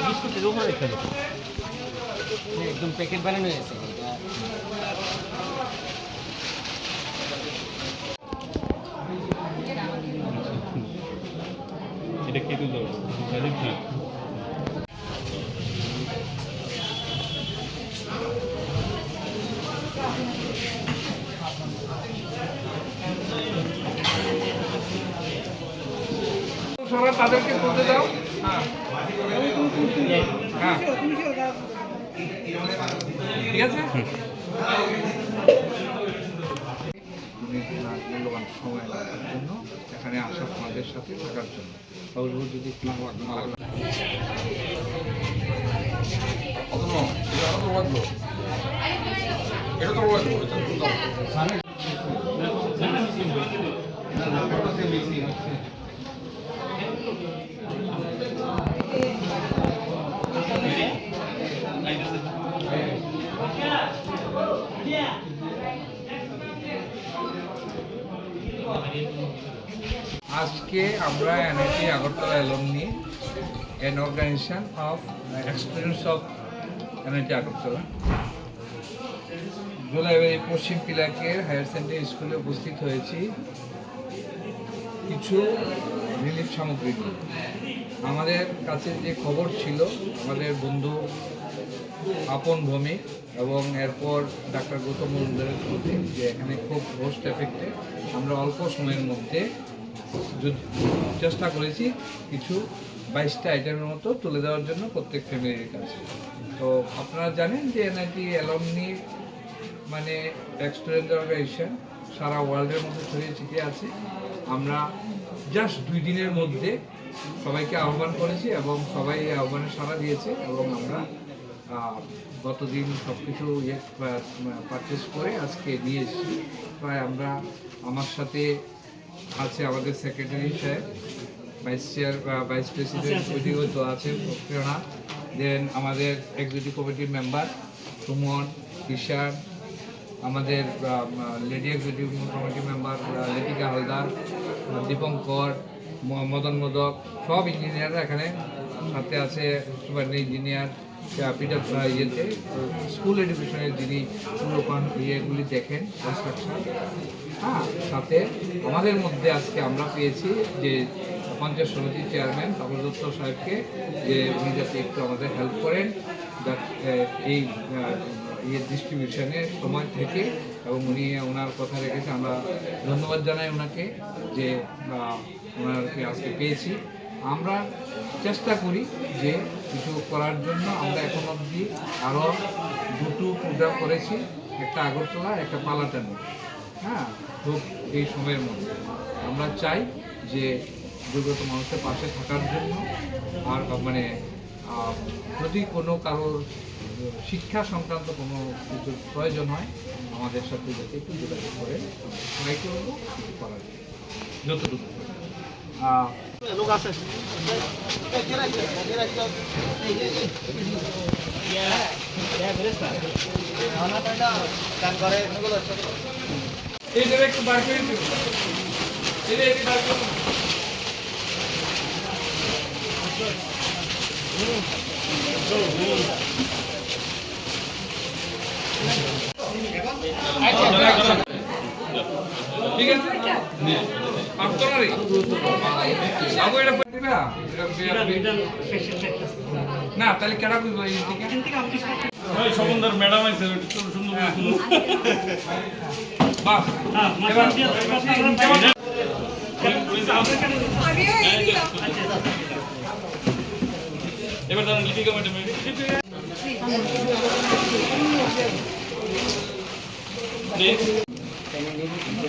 বিস্কুটের উপরে ফেলে একদম প্যাকেট বানানো হয়েছে এটা কে তুলতে পারবে কি তাদেরকে বলতে দাও। হ্যাঁ। সময় লাগার এখানে আসা আমাদের সাথে থাকার জন্য যদি একটু মালা এটা তো আজকে আমরা NIT Agartala alumni and organization of experience of NIT Agartala. Jolaibari পশ্চিম পিলাকের হায়ার সেকেন্ডারি স্কুলে উপস্থিত হয়েছি। কিছু রিলিফ সামগ্রী নিয়ে। আমাদের কাছে যে খবর ছিল, আমাদের বন্ধু আপন ভূমি এবং এরপর ডাক্তার গৌতম মজুমদারের প্রতি যে এখানে খুব হোস্ট এফেক্টে আমরা অল্প সময়ের মধ্যে চেষ্টা করেছি কিছু বাইশটা আইটেমের মতো তুলে দেওয়ার জন্য প্রত্যেক ফ্যামিলির কাছে। তো আপনারা জানেন যে এনআইটি অ্যালমনি মানে এক্সটুডেন্ট অর্গানাইজেশন সারা ওয়ার্ল্ডের মধ্যে ছড়িয়ে ছিটিয়ে আছে। আমরা জাস্ট দুই দিনের মধ্যে সবাইকে আহ্বান করেছি এবং সবাই আহ্বানে সাড়া দিয়েছে এবং আমরা গতদিন সব কিছু ইয়ে পারচেস করে আজকে নিয়ে এসেছি। প্রায় আমরা, আমার সাথে আছে আমাদের সেক্রেটারি সাহেব ভাইস চেয়ার ভাইস প্রেসিডেন্ট ওইদিকেও তো আছেন প্রেরণা। দেন আমাদের এক্সিকিউটিভ কমিটির মেম্বার সুমন কিষান আমাদের lady executive committee member Letika Haldar, Dipankar Madan Modak, সব ইঞ্জিনিয়াররা এখানে সাথে আছে, সুপার ইঞ্জিনিয়ার পিটার ইয়েতে, স্কুল এডুকেশনের যিনি পুরো কন- ইয়েগুলি দেখেন কনস্ট্রাকশন হ্যাঁ সাথে আমাদের মধ্যে আজকে আমরা পেয়েছি যে পঞ্চায়েত সমিতির চেয়ারম্যান তাপস দত্ত সাহেবকে, যে উনি যাতে একটু আমাদের হেল্প করেন এই ইয়ে ডিস্ট্রিবিউশনের সময় থেকে, এবং উনি ওনার কথা রেখেছে, আমরা ধন্যবাদ জানাই ওনাকে যে ওনাকে আজকে পেয়েছি। আমরা চেষ্টা করি যে কিছু করার জন্য। আমরা এখন অবধি আরও দুটো প্রোগ্রাম করেছি একটা আগরতলা একটা পালাটানো হ্যাঁ খুব এই সময়ের মধ্যে। আমরা চাই যে দুর্গত মানুষের পাশে থাকার জন্য আর মানে যদি কোনো কারোর শিক্ষা সংক্রান্ত কোনো কিছু প্রয়োজন হয় আমাদের সাথে যাতে একটু যোগাযোগ করে ট্রাই করব কিছু করার। যতটুকু। এই জায়গায় একটু বার করে একটু দিন। আচ্ছা, ঠিক আছে? না তাহলে কেডা বুঝব ওই সমন্দর ম্যাডাম আছে সুন্দর। বাহ এবার এবার তারা Lipika madam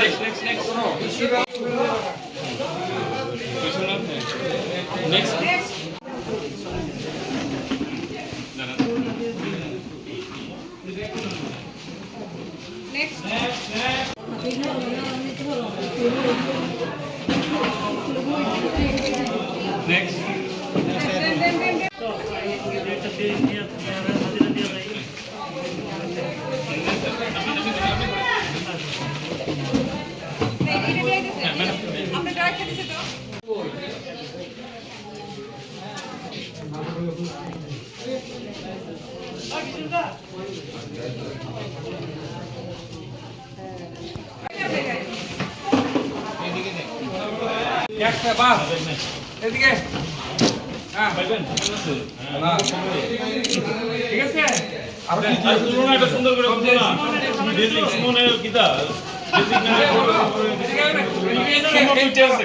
Next. Next. Next. একটা বাস এদিকে। হ্যাঁ। ঠিক আছে? আর তুলনা এটা সুন্দর করে তুমি সুমনের সুমন উঠে আসছে